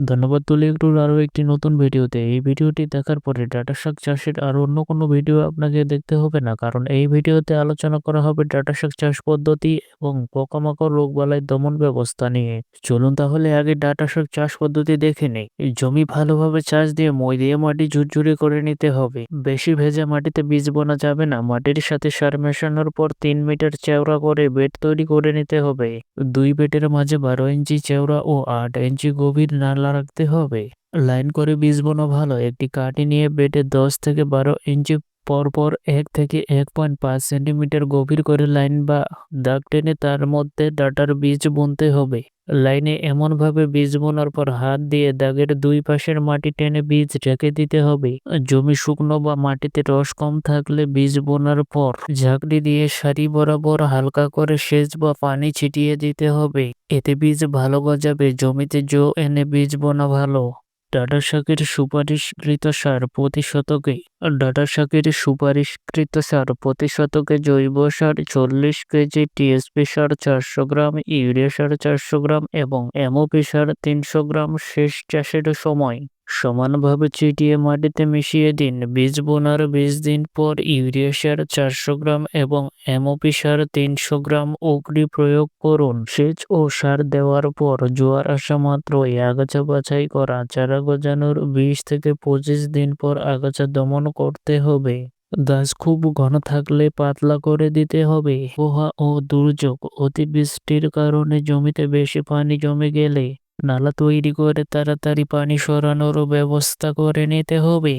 ধন্যবাদ তুলি একটুর আরও একটি নতুন ভিডিওতে। এই ভিডিওটি দেখার পরে ডাটা শাক চাষের আর অন্য কোনো ভিডিও আপনাকে দেখতে হবে না, কারণ এই ভিডিওতে আলোচনা করা হবে ডাটা শাক চাষ পদ্ধতি এবং পোকামাকড় রোগবালাই দমন ব্যবস্থা নিয়ে। চলুন তাহলে আগে ডাটা শাক চাষ পদ্ধতি দেখে নেই। জমি ভালোভাবে চাষ দিয়ে মই দিয়ে মাটি ঝুরঝুরি করে নিতে হবে। বেশি ভেজা মাটিতে বীজ বোনা যাবে না। মাটির সাথে সার মেশানোর পর তিন মিটার চেওড়া করে বেড তৈরি করে নিতে হবে। দুই বেডের মাঝে বারো ইঞ্চি চেওড়া ও আট ইঞ্চি গভীর নালা রাখতে হবে। লাইন করে বীজ বোনো ভালো। একটি কাঠি নিয়ে বেটে দশ থেকে বারো ইঞ্চি পরপর এক থেকে এক পয়েন্ট পাঁচ সেন্টিমিটার গভীর করে লাইন বা দাগ টেনে তার মধ্যে ডাটার বীজ বুনতে হবে। লাইনে এমনভাবে বীজ বোনার পর হাত দিয়ে দাগের দুই পাশের মাটি টেনে বীজ ঢেকে দিতে হবে। জমি শুকনো বা মাটিতে রস কম থাকলে বীজ বোনার পর ঝাঁকড়ি দিয়ে সারি বরাবর হালকা করে সেচ বা পানি ছিটিয়ে দিতে হবে। এতে বীজ ভালো গজাবে, জমিতে জো এনে বীজ বোনা ভালো। ডাটা শাকের সুপারিশকৃত সার প্রতি শতকে ডাটা শাকের সুপারিশকৃত সার প্রতি শতকে জৈব সার চল্লিশ কেজি, টিএসপি সার চারশো গ্রাম, ইউরিয়া সার চারশো গ্রাম এবং এমওপি সার তিনশো গ্রাম শেষ চাষের সময়। সমানভাবে ছিটিয়ে মাটিতে মিশিয়ে দিন। বীজ বোনার বিশ দিন পর ইউরিয়া সার চারশো গ্রাম এবং এমওপি সার তিনশো গ্রাম অগ্নি প্রয়োগ করুন। সেচ ও সার দেওয়ার পর জোয়ার আসা মাত্রই আগাছা বাছাই করা, চারা গজানোর বিশ থেকে পঁচিশ দিন পর আগাছা দমন করতে হবে। গাছ খুব ঘন থাকলে পাতলা করে দিতে হবে। পোহা ও দুর্যোগ অতিবৃষ্টির কারণে জমিতে বেশি পানি জমে গেলে নালা তৈরি করে তাড়াতাড়ি পানি সরানোর ব্যবস্থা করে নিতে হবে।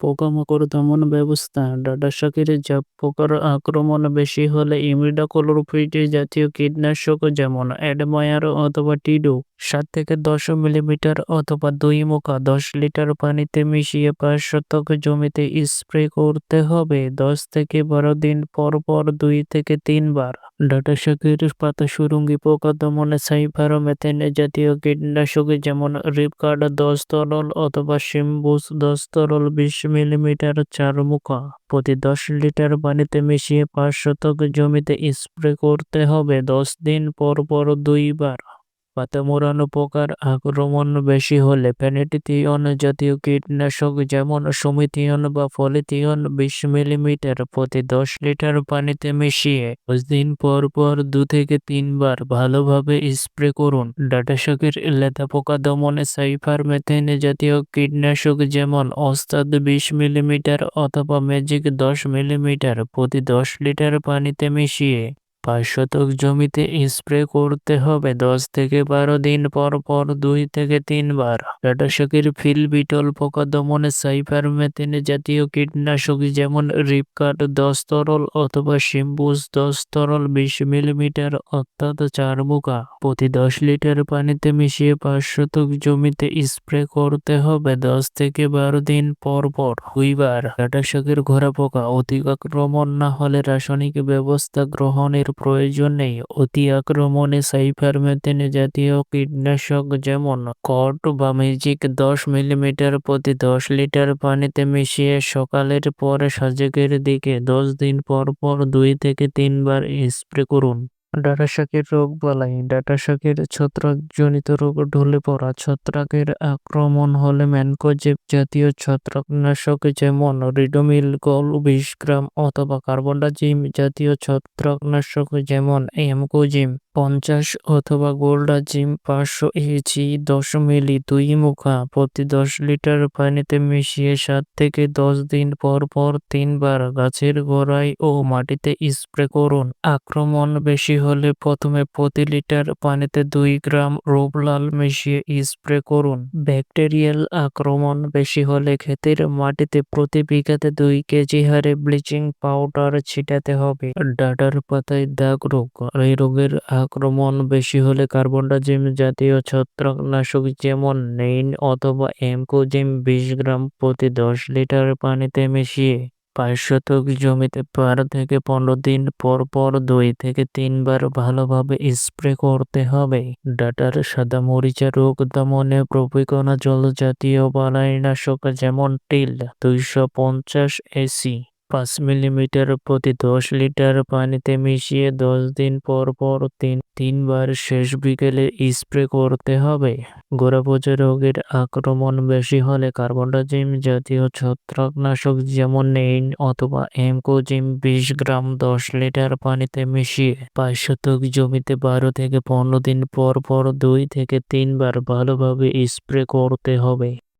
পোকামাকড় দমন ব্যবস্থা। ডাটা শাকের জাপ পোকার আক্রমণ বেশি হলে ইমিডাক্লোরোপিড জাতীয় কীটনাশক যেমন অ্যাডমায়ার অথবা টিডো সাত থেকে দশ মিলিমিটার অথবা দুই মুখা দশ লিটার পানিতে মিশিয়ে পাঁচ শতক জমিতে স্প্রে করতে হবে। দশ থেকে বারো দিন পর পর দুই থেকে তিনবার। ডাটা শাকের পাতা সুরঙ্গি পোকা দমনে সাইফারোমেথেন জাতীয় কীটনাশক যেমন রিপকার্ড দশ তরল অথবা সিম্বুস দশ তরল বিশ মিলিমিটার চার মুখা। প্রতি দশ লিটার পানিতে মিশিয়ে পাঁচ শতক জমিতে স্প্রে করতে হবে। দশ দিন পর পর দুইবার। পাতা মোড়ানো পোকার আক্রমণ বেশি হলে প্যানেটিথিয়ন জাতীয় কীটনাশক যেমন সমিথিয়ন বা ফলিথিয়ন বিশ মিলিমিটার প্রতি দশ লিটার পানিতে মিশিয়ে দশ দিন পর পর দু থেকে তিনবার ভালোভাবে স্প্রে করুন। ডাটা শাকের লেদা পোকা দমনে সাইফার মেথেন জাতীয় কীটনাশক যেমন ওস্তাদ বিশ মিলিমিটার অথবা ম্যাজিক দশ মিলিমিটার প্রতি দশ লিটার পানিতে মিশিয়ে পাঁচ শতক জমিতে স্প্রে করতে হবে। দশ থেকে বারো দিন পর পর দুই থেকে তিনবার। ডাটা শাকের ফিল বিটল পোকা দমনে সাইফারমেথিন জাতীয় কীটনাশক যেমন রিপকাট দশ তরল অথবা সিম্বুস দশ তরল বিশ মিলিমিটার অর্থাৎ চার মুখা। প্রতি দশ লিটার পানিতে মিশিয়ে পাঁচ শতক জমিতে স্প্রে করতে হবে দশ থেকে বারো দিন পর পর। দুইবার। ডাটা শাকের ঘোরা পোকা অতি আক্রমণ না হলে রাসায়নিক ব্যবস্থা গ্রহণের প্রয়োজন নেই। অতি আক্রমণে সাইফারমেথিন জাতীয় কীটনাশক যেমন কট বা ম্যাজিক দশ মিলিমিটার প্রতি দশ লিটার পানিতে মিশিয়ে সকালের পরে সাজেকের দিকে দশ দিন পর পর দুই থেকে তিনবার স্প্রে করুন। ডাটা শাকের রোগ বালাই শাকের ছত্রাকজনিত রোগ ঢলে পড়া, ছত্রাকের আক্রমণ হলে ম্যানকোজেব জাতীয় ছত্রাকনাশক যেমন রিডোমিল গল বিশ গ্রাম অথবা কার্বনডাজিম জাতীয় ছত্রাকনাশক যেমন এমকোজিম। পঞ্চাশ অথবা গোল্ডাজিম পাঁচশো ইঞ্চি দশ মিলি দুই মুখা। প্রতি দশ লিটার পানিতে মিশিয়ে সাত থেকে দশ দিন পর পর তিনবার গাছের গোড়ায় ও মাটিতে স্প্রে করুন। আক্রমণ বেশি হলে প্রথমে প্রতি লিটার পানিতে দুই গ্রাম রোবলাল মিশিয়ে স্প্রে করুন। ব্যাকটেরিয়াল আক্রমণ বেশি হলে ক্ষেতের মাটিতে প্রতি বিঘাতে দুই কেজি হারে ব্লিচিং পাউডার ছিটাতে হবে। ডাটার পাতায় দাগ রোগ। এই রোগের আক্রমণ বেশি হলে কার্বনডাজিম জাতীয় ছত্রাকনাশক যেমন নেইন অথবা এমকোজিম বিশ গ্রাম প্রতি দশ লিটার পানিতে মিশিয়ে পাঁচ শতক জমিতে পার থেকে পনেরো দিন পর পর দুই থেকে তিনবার ভালোভাবে স্প্রে করতে হবে। ডাটার সাদা মরিচা রোগ দমনে প্রপিকনা জল জাতীয় বালাইনাশক যেমন টিল দুইশো পঞ্চাশ এসি পাঁচ মিলিমিটার প্রতি দশ লিটার পানিতে মিশিয়ে দশ দিন পর পর তিন, তিনবার শেষ বিকেলে স্প্রে করতে হবে। গোড়াপচা রোগের আক্রমণ বেশি হলে কার্বনডাজিম জাতীয় ছত্রাকনাশক যেমন নেইন অথবা এমকোজিম বিশ গ্রাম দশ লিটার পানিতে মিশিয়ে পাঁচ শতক জমিতে বারো থেকে পনেরো দিন পর পর দুই থেকে তিনবার ভালোভাবে স্প্রে করতে হবে।